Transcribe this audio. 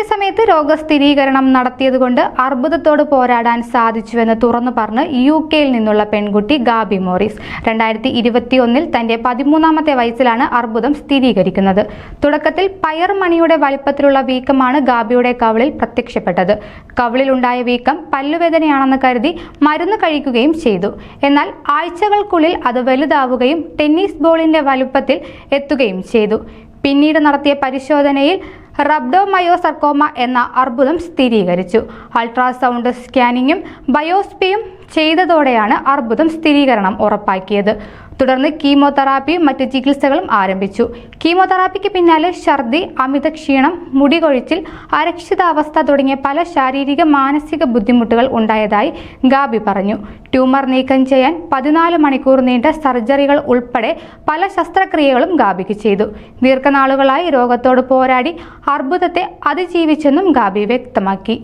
കൃത്യസമയത്ത് രോഗസ്ഥിരീകരണം നടത്തിയതുകൊണ്ട് അർബുദത്തോട് പോരാടാൻ സാധിച്ചുവെന്ന് തുറന്നു പറഞ്ഞ് യു കെയിൽ നിന്നുള്ള പെൺകുട്ടി ഗാബി മോറിസ്. രണ്ടായിരത്തി ഇരുപത്തിയൊന്നിൽ തന്റെ പതിമൂന്നാമത്തെ വയസ്സിലാണ് അർബുദം സ്ഥിരീകരിക്കുന്നത്. തുടക്കത്തിൽ പയർ മണിയുടെ വലിപ്പത്തിലുള്ള വീക്കമാണ് ഗാബിയുടെ കവളിൽ പ്രത്യക്ഷപ്പെട്ടത്. കവിളിലുണ്ടായ വീക്കം പല്ലുവേദനയാണെന്ന് കരുതി മരുന്ന് കഴിക്കുകയും ചെയ്തു. എന്നാൽ ആഴ്ചകൾക്കുള്ളിൽ അത് വലുതാവുകയും ടെന്നീസ് ബോളിന്റെ വലുപ്പത്തിൽ എത്തുകയും ചെയ്തു. പിന്നീട് നടത്തിയ പരിശോധനയിൽ റബ്ഡോമയോസർക്കോമ എന്ന അർബുദം സ്ഥിരീകരിച്ചു. അൾട്രാസൗണ്ട് സ്കാനിങ്ങും ബയോസ്പിയും ചെയ്തതോടെയാണ് അർബുദം സ്ഥിരീകരണം ഉറപ്പാക്കിയത്. തുടർന്ന് കീമോതെറാപ്പിയും മറ്റ് ചികിത്സകളും ആരംഭിച്ചു. കീമോതെറാപ്പിക്ക് പിന്നാലെ ഛർദി അമിത ക്ഷീണം മുടികൊഴിച്ചിൽ അരക്ഷിതാവസ്ഥ തുടങ്ങിയ പല ശാരീരിക മാനസിക ബുദ്ധിമുട്ടുകൾ ഉണ്ടായതായി ഗാബി പറഞ്ഞു. ട്യൂമർ നീക്കം ചെയ്യാൻ പതിനാല് മണിക്കൂർ നീണ്ട സർജറികൾ ഉൾപ്പെടെ പല ശസ്ത്രക്രിയകളും ഗാബിക്ക് ചെയ്തു. ദീർഘനാളുകളായി രോഗത്തോട് പോരാടി അർബുദത്തെ അതിജീവിച്ചെന്നും ഗാബി വ്യക്തമാക്കി.